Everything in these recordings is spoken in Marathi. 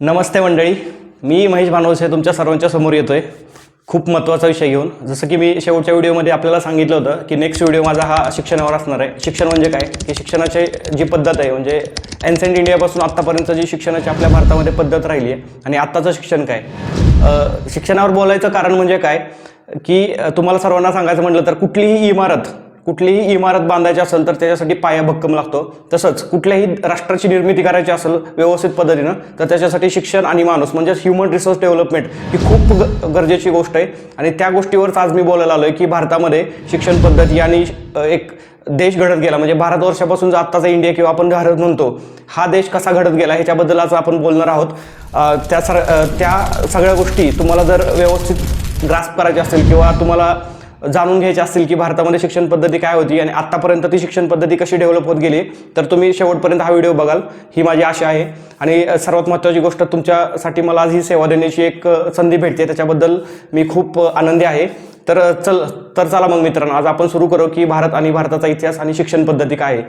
नमस्ते मंडळी. मी महेश भानवसे तुमच्या सर्वांच्या समोर येतो आहे खूप महत्त्वाचा विषय घेऊन. जसं की मी शेवटच्या व्हिडिओमध्ये आपल्याला सांगितलं होतं की नेक्स्ट व्हिडिओ माझा हा शिक्षणावर असणार आहे. शिक्षण म्हणजे काय? की शिक्षणाची जी पद्धत आहे म्हणजे एन्सेंट इंडियापासून आत्तापर्यंत जी शिक्षणाची आपल्या भारतामध्ये पद्धत राहिली आहे आणि आत्ताचं शिक्षण काय? शिक्षणावर बोलायचं कारण म्हणजे काय? की तुम्हाला सर्वांना सांगायचं म्हटलं तर कुठलीही इमारत कुठलीही इमारत बांधायची असेल तर त्याच्यासाठी पाया भक्कम लागतो. तसंच कुठल्याही राष्ट्राची निर्मिती करायची असेल व्यवस्थित पद्धतीनं तर त्याच्यासाठी शिक्षण आणि माणूस म्हणजे ह्युमन रिसोर्स डेव्हलपमेंट ही खूप ग गरजेची गोष्ट आहे. आणि त्या गोष्टीवरच आज मी बोलायला आलो आहे की भारतामध्ये शिक्षण पद्धती आणि एक देश घडत गेला. म्हणजे भारत वर्षापासून जो आत्ताचा इंडिया किंवा आपण भारत म्हणतो हा देश कसा घडत गेला ह्याच्याबद्दल आज आपण बोलणार आहोत. त्या सर त्या सगळ्या गोष्टी तुम्हाला जर व्यवस्थित ग्रास्प करायच्या असतील किंवा तुम्हाला जाणून घ्यायचे असतील की भारतामध्ये शिक्षण पद्धती काय होती आणि आत्तापर्यंत ती शिक्षण पद्धती कशी डेव्हलप होत गेली तर तुम्ही शेवटपर्यंत हा व्हिडिओ बघाल. ही माझी आशा आहे. आणि सर्वात महत्त्वाची गोष्ट तुमच्यासाठी मला आज ही सेवा देण्याची एक संधी भेटते. त्याच्याबद्दल मी खूप आनंदी आहे. तर चल तर चला मग मित्रांनो आज आपण सुरू करू की भारत आणि भारताचा इतिहास आणि शिक्षण पद्धती काय आहे.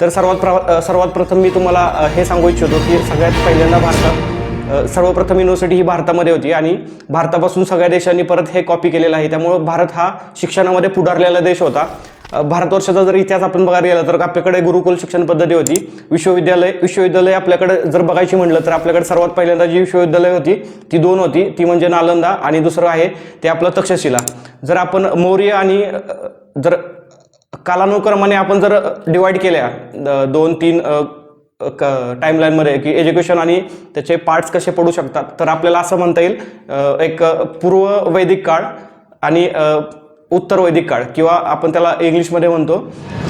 तर सर्वात प्र सर्वात प्रथम मी तुम्हाला हे सांगू इच्छितो की सगळ्यात पहिल्यांदा भारतात सर्वप्रथम युनिव्हर्सिटी ही भारतामध्ये होती आणि भारतापासून सगळ्या देशांनी परत हे कॉपी केलेलं आहे. त्यामुळं भारत हा शिक्षणामध्ये पुढारलेला देश होता. भारतवर्षाचा जर इतिहास आपण बघायला गेला तर आपल्याकडे गुरुकुल शिक्षण पद्धती होती. विश्वविद्यालय विश्वविद्यालय आपल्याकडे जर बघायची म्हटलं तर आपल्याकडे सर्वात पहिल्यांदा जी विश्वविद्यालय होती ती दोन होती. ती म्हणजे नालंदा आणि दुसरं आहे ते आपलं तक्षशिला. जर आपण मौर्य आणि जर कालानुक्रमाने आपण जर डिवाईड केल्या दोन तीन टाईमलाईनमध्ये की एज्युकेशन आणि त्याचे पार्ट्स कसे पडू शकतात. तर आपल्याला असं म्हणता येईल एक पूर्व वैदिक काळ आणि उत्तर वैदिक काळ किंवा आपण त्याला इंग्लिशमध्ये म्हणतो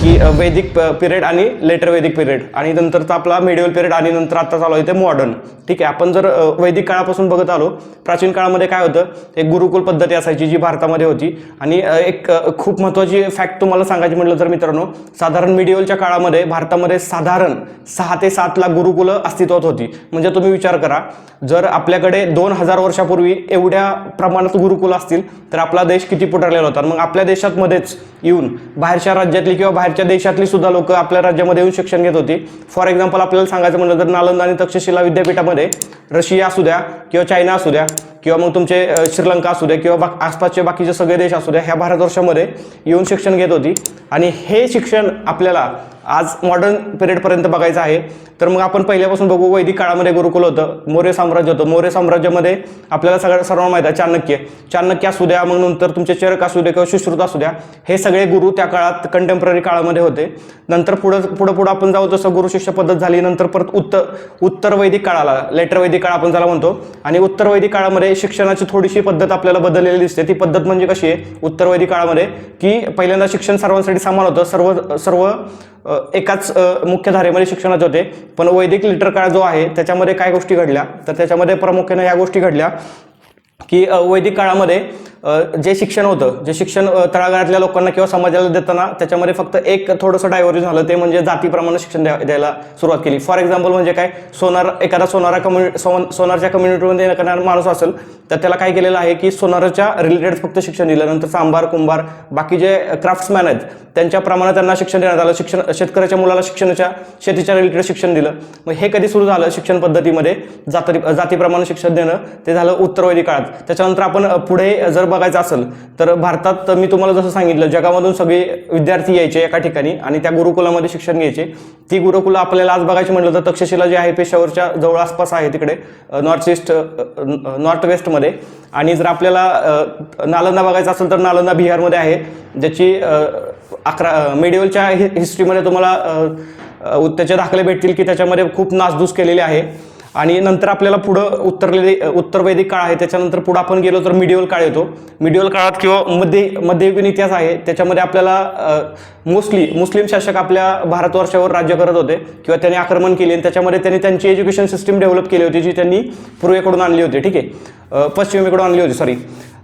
की वैदिक पिरियड आणि लेटर वैदिक पिरियड. आणि नंतरचा आपला मिडिवल पिरियड आणि नंतर आता चालू आहे ते मॉडर्न ठीक आहे आपण जर वैदिक काळापासून बघत आलो प्राचीन काळामध्ये काय होतं एक गुरुकुल पद्धती असायची जी भारतामध्ये होती. आणि एक खूप महत्त्वाची फॅक्ट तुम्हाला सांगायची म्हटलं तर मित्रांनो साधारण मिडिवलच्या काळामध्ये भारतामध्ये साधारण सहा ते सात लाख गुरुकुलं अस्तित्वात होती. म्हणजे तुम्ही विचार करा जर आपल्याकडे दोन हजार वर्षापूर्वी एवढ्या प्रमाणात गुरुकुल असतील तर आपला देश किती पुढारलेला होता? मग आपल्या देशातमध्येच येऊन बाहेरच्या राज्यातली किंवा बाहेरच्या देशातली सुद्धा लोक आपल्या राज्यामध्ये येऊन शिक्षण घेत होती. फॉर एक्झाम्पल आपल्याला सांगायचं म्हणलं तर नालंदा आणि तक्षशिला विद्यापीठामध्ये रशिया असू द्या किंवा चायना असू द्या किंवा मग तुमचे श्रीलंका असू द्या किंवा बा आसपासचे बाकीचे सगळे देश असू द्या ह्या भारतवर्षामध्ये येऊन शिक्षण घेत होती. आणि हे शिक्षण आपल्याला आज मॉडर्न पिरियडपर्यंत बघायचं आहे. तर मग आपण पहिल्यापासून बघू वैदिक काळामध्ये गुरुकुल होतं मौर्य साम्राज्य होतं. मौर्य साम्राज्यामध्ये आपल्याला सगळ्या सर्वांना माहीत आहे चाणक्य. चाणक्य असू द्या मग नंतर तुमचे चरक असू द्या किंवा सुश्रुत असू द्या हे सगळे गुरु त्या काळात कंटेम्पररी काळामध्ये होते. नंतर पुढं पुढं पुढं आपण जाऊ जसं गुरु शिष्य पद्धत झाली नंतर परत उत्तर उत्तर वैदिक काळाला लेटर वैदिक काळ आपण ज्याला म्हणतो. आणि उत्तर वैदिक काळामध्ये शिक्षणाची थोडीशी पद्धत आपल्याला बदललेली दिसते. ती पद्धत म्हणजे कशी आहे? उत्तर वैदिक काळामध्ये की पहिल्यांदा शिक्षण सर्वांसाठी समान होतं. सर्व सर्व एकाच मुख्यधारेमध्ये मुख्य धारेमध्ये शिक्षणाचे होते. पण वैदिक लिटर काळ जो आहे त्याच्यामध्ये काय गोष्टी घडल्या. तर त्याच्यामध्ये प्रामुख्याने या गोष्टी घडल्या की वैदिक काळामध्ये जे शिक्षण होतं जे शिक्षण तळागाळातल्या लोकांना किंवा समाजाला देताना त्याच्यामध्ये फक्त एक थोडंसं डायव्हर्जन झालं ते म्हणजे जातीप्रमाणे शिक्षण द्या द्यायला सुरुवात केली. फॉर एक्झाम्पल म्हणजे काय? सोनार एखादा सोनारा कम्युनि सोन सोनारच्या कम्युनिटीमध्ये एखादा माणूस असेल तर त्याला काय केलेलं आहे की सोनारच्या रिलेटेड फक्त शिक्षण दिलं. नंतर सांबार कुंभार बाकी जे क्राफ्ट्समॅन आहेत त्यांच्याप्रमाणे त्यांना शिक्षण देण्यात आलं. शिक्षण शेतकऱ्याच्या मुलाला शिक्षणाच्या शेतीच्या रिलेटेड शिक्षण दिलं. मग हे कधी सुरू झालं शिक्षण पद्धतीमध्ये? जाती जातीप्रमाणे शिक्षण देणं ते झालं उत्तरवैदी काळात. त्याच्यानंतर आपण पुढे जर बघायचं असेल तर भारतात मी तुम्हाला जसं सांगितलं जगामधून सगळे विद्यार्थी यायचे एका ठिकाणी आणि त्या गुरुकुलामध्ये शिक्षण घ्यायचे. ती गुरुकुलं आपल्याला आज बघायची म्हटलं तर तक्षशिला जे आहे पेशावरच्या जवळ आसपास आहे तिकडे नॉर्थ ईस्ट नॉर्थ वेस्टमध्ये आणि जर आपल्याला नालंदा बघायचं असेल तर नालंदा बिहारमध्ये आहे ज्याची अकरा मेडिवलच्या हिस्ट्रीमध्ये तुम्हाला त्याचे दाखले भेटतील की त्याच्यामध्ये खूप नासधूस केलेली आहे. आणि नंतर आपल्याला पुढं उत्तरले उत्तर वैदिक काळ आहे त्याच्यानंतर पुढं आपण गेलो तर मिडिओल काळ येतो. मिडिओल काळात किंवा मध्य मध्ययुगीन इतिहास आहे त्याच्यामध्ये आपल्याला मोस्टली मुस्लिम शासक आपल्या भारतवर्षावर राज्य करत होते किंवा त्यांनी आक्रमण केले आणि त्याच्यामध्ये त्यांनी त्यांची एज्युकेशन सिस्टीम डेव्हलप केली होती जी त्यांनी पूर्वेकडून आणली होती ठीक आहे? पश्चिमेकडून आणली होती सॉरी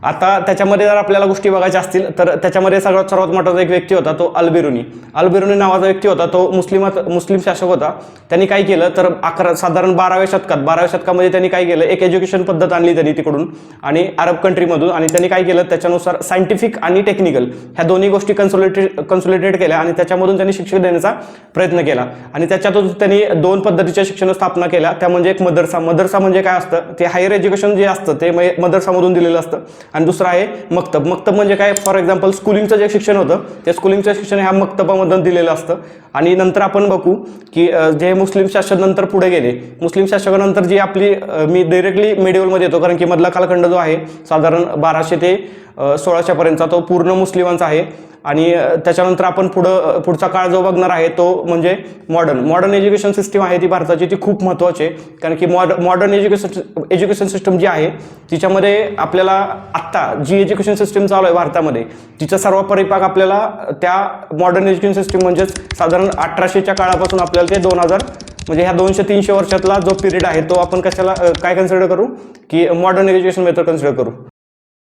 आता त्याच्यामध्ये जर आपल्याला गोष्टी बघायच्या असतील तर त्याच्यामध्ये सगळ्यात सर्वात मोठा एक व्यक्ती होता तो अल्बिरुनी. अल्बिरुनी नावाचा व्यक्ती होता तो मुस्लिमात मुस्लिम शासक होता. त्यांनी काय केलं तर अकरा साधारण बाराव्या शतकात बाराव्या शतकामध्ये त्यांनी काय केलं एक एज्युकेशन पद्धत आणली त्यांनी तिकडून आणि अरब कंट्रीमधून आणि त्यांनी काय केलं त्याच्यानुसार सायंटिफिक आणि टेक्निकल ह्या दोन्ही गोष्टी कन्सोलेटेड कन्सोलेटेड केल्या आणि त्याच्यामधून त्यांनी शिक्षण देण्याचा प्रयत्न केला. आणि त्याच्यातून त्यांनी दोन पद्धतीच्या शिक्षण स्थापना केल्या. त्या म्हणजे एक मदरसा. मदरसा म्हणजे काय असतं ते हायर एज्युकेशन जे असतं ते मदरसामधून दिलेलं असतं. आणि दुसरं आहे मक्तब. मक्तब म्हणजे काय? फॉर एक्झाम्पल स्कूलिंगचं जे शिक्षण होतं ते स्कूलिंगचं शिक्षण ह्या मक्तबामधून दिलेलं असतं. आणि नंतर आपण बघू की जे मुस्लिम शासक नंतर पुढे गेले मुस्लिम शासकानंतर जी आपली मी डायरेक्टली मिडिवलमध्ये येतो कारण की मधला कालखंड जो आहे साधारण बाराशे ते सोळाशेपर्यंतचा तो पूर्ण मुस्लिमांचा आहे. आणि त्याच्यानंतर आपण पुढं पुढचा काळ जो बघणार आहे तो म्हणजे मॉडर्न मॉडर्न एज्युकेशन सिस्टीम आहे ती भारताची ती खूप महत्त्वाची आहे. कारण की mod modern education education system जी आहे तिच्यामध्ये आपल्याला आत्ता जी एज्युकेशन सिस्टीम चालू आहे भारतामध्ये तिचा सर्व परिपाक आपल्याला त्या मॉडर्न एज्युकेशन सिस्टीम म्हणजेच साधारण अठराशेच्या काळापासून आपल्याला ते दोन हजार म्हणजे ह्या दोनशे तीनशे वर्षातला जो पिरियड आहे तो आपण कशाला काय कन्सिडर करू? की मॉडर्न एज्युकेशन मेथड कन्सिडर करू.